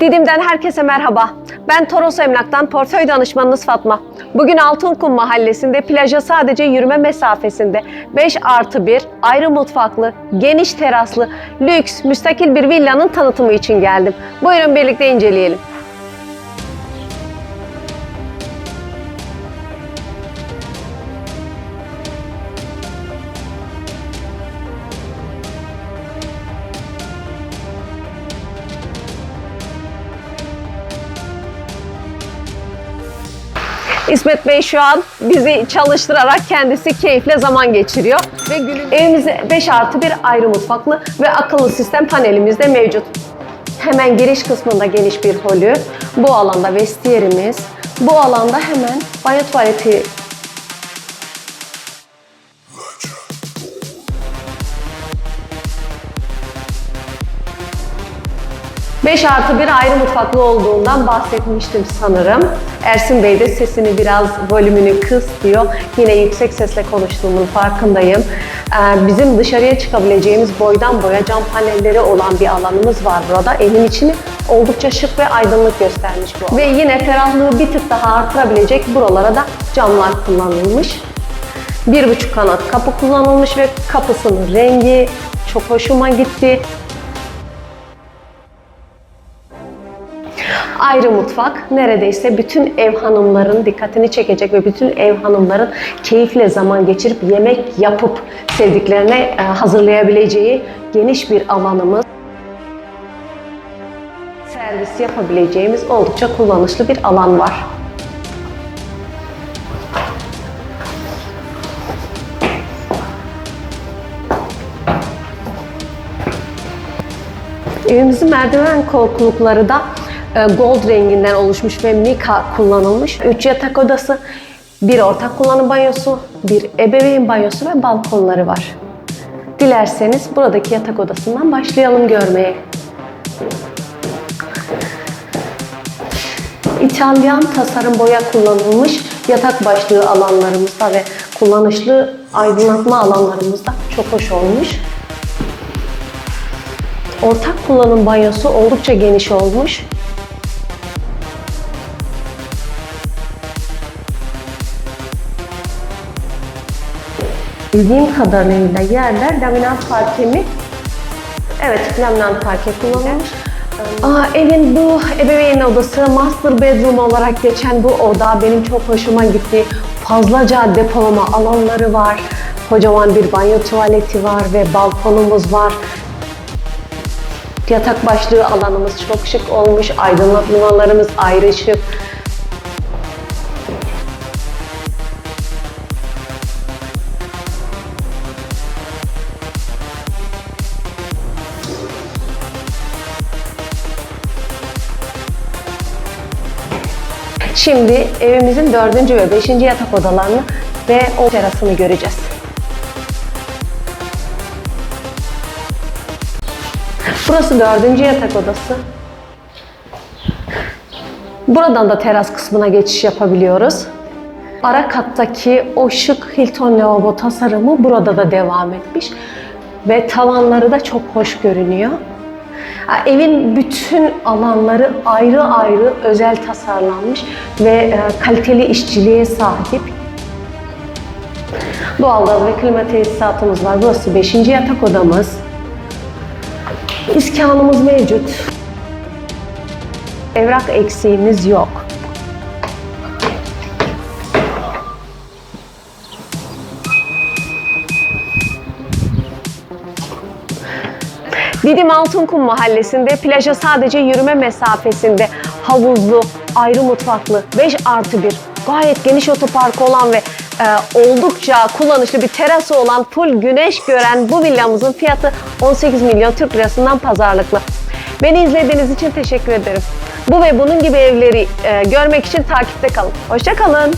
Didim'den herkese merhaba. Ben Toros Emlak'tan portföy danışmanınız Fatma. Bugün Altınkum Mahallesi'nde plaja sadece yürüme mesafesinde 5 artı 1 ayrı mutfaklı, geniş teraslı, lüks, müstakil bir villanın tanıtımı için geldim. Buyurun birlikte inceleyelim. İsmet Bey şu an bizi çalıştırarak kendisi keyifle zaman geçiriyor. Ve günün... Evimizde 5 artı bir ayrı mutfaklı ve akıllı sistem panelimiz de mevcut. Hemen giriş kısmında geniş bir holü, bu alanda vestiyerimiz, bu alanda hemen banyo tuvaleti 5 artı bir ayrı mutfaklı olduğundan bahsetmiştim sanırım. Ersin Bey de sesini biraz volümünü kıs diyor. Yine yüksek sesle konuştuğumun farkındayım. Ee, bizim dışarıya çıkabileceğimiz boydan boya cam panelleri olan bir alanımız var burada. Evin içini oldukça şık ve aydınlık göstermiş bu. Ve yine ferahlığı bir tık daha artırabilecek buralara da camlar kullanılmış. Bir buçuk kanat kapı kullanılmış ve kapısının rengi çok hoşuma gitti. Ayrı mutfak neredeyse bütün ev hanımların dikkatini çekecek ve bütün ev hanımların keyifle zaman geçirip yemek yapıp sevdiklerine e, hazırlayabileceği geniş bir alanımız. Servis yapabileceğimiz oldukça kullanışlı bir alan var. Evimizin merdiven korkulukları da gold renginden oluşmuş ve mika kullanılmış. 3 yatak odası, bir ortak kullanım banyosu, bir ebeveyn banyosu ve balkonları var. Dilerseniz buradaki yatak odasından başlayalım görmeye. İtalyan tasarım boya kullanılmış yatak başlığı alanlarımızda ve kullanışlı aydınlatma alanlarımızda çok hoş olmuş. Ortak kullanım banyosu oldukça geniş olmuş. Bildiğim kadarıyla yerler laminat parke mi? Evet, laminat parke kullanılmış. Aa, evin bu ebeveyn odası master bedroom olarak geçen bu oda benim çok hoşuma gitti. Fazlaca depolama alanları var. Kocaman bir banyo tuvaleti var ve balkonumuz var. Yatak başlığı alanımız çok şık olmuş. Aydınlatmalarımız ayrı şık. Şimdi evimizin dördüncü ve beşinci yatak odalarını ve o terasını göreceğiz. Burası dördüncü yatak odası. Buradan da teras kısmına geçiş yapabiliyoruz. Ara kattaki o şık Hilton lavabo tasarımı burada da devam etmiş. Ve tavanları da çok hoş görünüyor. Evin bütün alanları ayrı ayrı özel tasarlanmış ve e, kaliteli işçiliğe sahip. Doğalgaz ve klima tesisatımız var. Burası 5. yatak odamız. İskanımız mevcut. Evrak eksiğimiz yok. Didim Altınkum Mahallesi'nde plaja sadece yürüme mesafesinde havuzlu, ayrı mutfaklı, 5 artı 1, gayet geniş otoparkı olan ve e, oldukça kullanışlı bir terası olan full güneş gören bu villamızın fiyatı 18 milyon Türk lirasından pazarlıklı. Beni izlediğiniz için teşekkür ederim. Bu ve bunun gibi evleri e, görmek için takipte kalın. Hoşçakalın.